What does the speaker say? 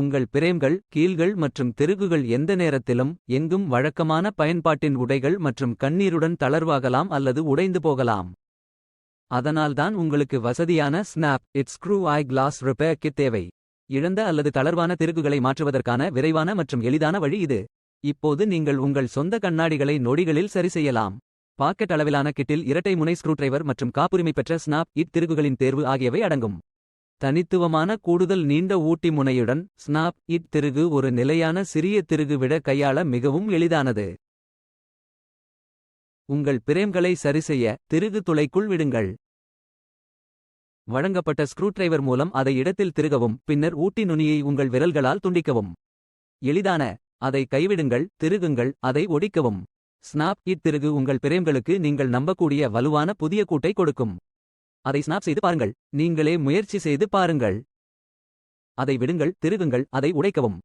உங்கள் பிரேம்கள் கீல்கள் மற்றும் திருகுகள் எந்த நேரத்திலும் எங்கும் வழக்கமான பயன்பாட்டின் உடைகள் மற்றும் கண்ணீருடன் தளர்வாகலாம் அல்லது உடைந்து போகலாம். அதனால்தான் உங்களுக்கு வசதியான snap it screw eye glass repair kit தேவை. இழந்த அல்லது தளர்வான திருகுகளை மாற்றுவதற்கான விரைவான மற்றும் எளிதான வழி இது. இப்போது நீங்கள் உங்கள் சொந்த கண்ணாடிகளை நொடிகளில் சரிசெய்யலாம் பாக்கெட் அளவிலான கிட்டில் இரட்டை முனை ஸ்க்ரூடிரைவர் மற்றும் காப்புரிமை பெற்ற ஸ்னாப் இட் திருகுகளின் தேர்வு ஆகியவை அடங்கும். தனித்துவமான கூடுதல் நீண்ட ஊட்டி முனையுடன் ஸ்னாப் இட் திருகு ஒரு நிலையான சிறிய திருகு விட கையாள மிகவும் எளிதானது. உங்கள் பிரேம்களை சரிசெய்ய திருகு துளைக்குள் விடுங்கள். வழங்கப்பட்ட ஸ்க்ரூடிரைவர் மூலம் அதை இடத்தில் திருகவும் பின்னர் ஊட்டி நுனியை உங்கள் விரல்களால் துண்டிக்கவும். எளிதான அதை கைவிடுங்கள் திருகுங்கள் அதை ஒடிக்கவும். ஸ்னாப் இட் திருகு உங்கள் பிரேம்களுக்கு நீங்கள் நம்பக்கூடிய வலுவான புதிய கூட்டை கொடுக்கும். அதை ஸ்னாப் செய்து பாருங்கள். நீங்களே முயற்சி செய்து பாருங்கள். அதை விடுங்கள் திருகுங்கள் அதை உடைக்கவும்.